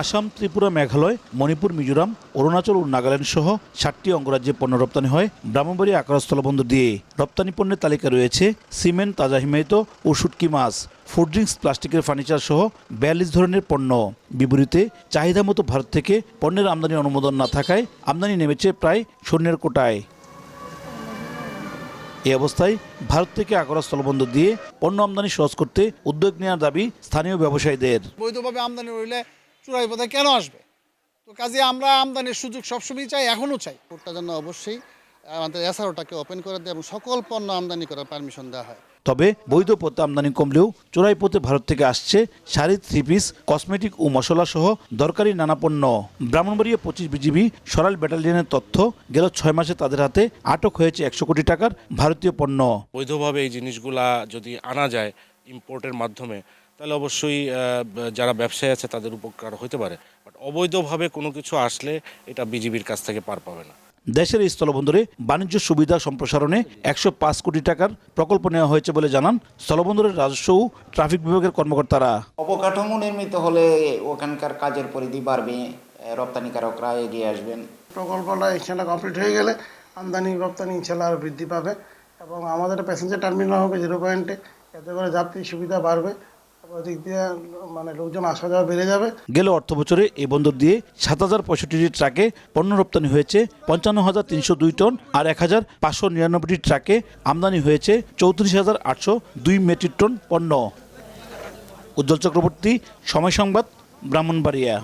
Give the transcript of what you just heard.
আসাম, ত্রিপুরা, মেঘালয়, মণিপুর, মিজোরাম, অরুণাচল ও নাগাল্যান্ড সহ সাতটি অঙ্গরাজ্যে পণ্য রপ্তানি হয়। ব্রাহ্মণবাড়ি আকার স্থলবন্দর দিয়ে রপ্তানি পণ্যের তালিকা রয়েছে সিমেন্ট, তাজা হিমায়িত ও শুটকি মাছ, ফুড ড্রিঙ্কস, প্লাস্টিকের ফার্নিচার সহ বিয়াল্লিশ ধরনের পণ্য। বিপরীতে চাহিদা মতো ভারত থেকে পণ্যের আমদানি অনুমোদন না থাকায় আমদানি নেমেছে প্রায় শূন্যের কোটায়। এ অবস্থায় ভারত থেকে আগরা স্থলবন্দর দিয়ে পণ্য আমদানি সহজ করতে উদ্যোগ নেওয়ার দাবি স্থানীয় ব্যবসায়ীদের। বৈধভাবে আমদানি হইলে চুরাই পথে কেন আসবে? তো কাজে আমরা আমদানির সুযোগ সবসময় চাই এখনও চাই। কোর্টটা জন্য অবশ্যই আমাদের এসআরওটাকে ওপেন করে দেয় এবং সকল পণ্য আমদানি করার পারমিশন দেওয়া হয়। তবে বৈধ পথে আমদানি কমলেও চোরাই পথে ভারত থেকে আসছে শাড়ি থ্রি পিস কসমেটিক ও মশলা সহ দরকারি নানা পণ্য। ব্রাহ্মণবাড়িয়া পঁচিশ বিজিবি সরাল ব্যাটালিয়নের তথ্য গেল ছয় মাসে তাদের হাতে আটক হয়েছে একশো কোটি টাকার ভারতীয় পণ্য। বৈধভাবে এই জিনিসগুলা যদি আনা যায় ইম্পোর্টের মাধ্যমে তাহলে অবশ্যই যারা ব্যবসায়ী আছে তাদের উপকার হতে পারে। বাট অবৈধভাবে কোনো কিছু আসলে এটা বিজিবির কাছ থেকে পার পাবে না। দেশের এই স্থলবন্দরে বাণিজ্য সুবিধা সম্প্রসারণে একশো পাঁচ কোটি টাকার প্রকল্প নেওয়া হয়েছে বলে জানান স্থলবন্দরের রাজস্ব ও ট্রাফিক বিভাগের কর্মকর্তারা। অবকাঠামো নির্মিত হলে ওখানকার কাজের পরিধি বাড়বে রপ্তানিকারকরা এগিয়ে আসবেন। প্রকল্পটা ইনশাল্লাহ কমপ্লিট হয়ে গেলে আমদানি রপ্তানি ইনশাল্লাহ আরও বৃদ্ধি পাবে এবং আমাদের প্যাসেঞ্জার টার্মিনাল হবে জিরো পয়েন্টে এতে করে যাত্রী সুবিধা বাড়বে। মানে গেল অর্থ বছরে এই বন্দর দিয়ে সাত হাজার পঁয়ষট্টিটি ট্রাকে পণ্য রপ্তানি হয়েছে পঞ্চান্ন হাজার তিনশো দুই টন আর এক হাজার পাঁচশো নিরানব্বইটি ট্রাকে আমদানি হয়েছে চৌত্রিশ হাজার আটশো দুই মেট্রিক টন পণ্য। উজ্জ্বল চক্রবর্তী, সময় সংবাদ, ব্রাহ্মণবাড়িয়া।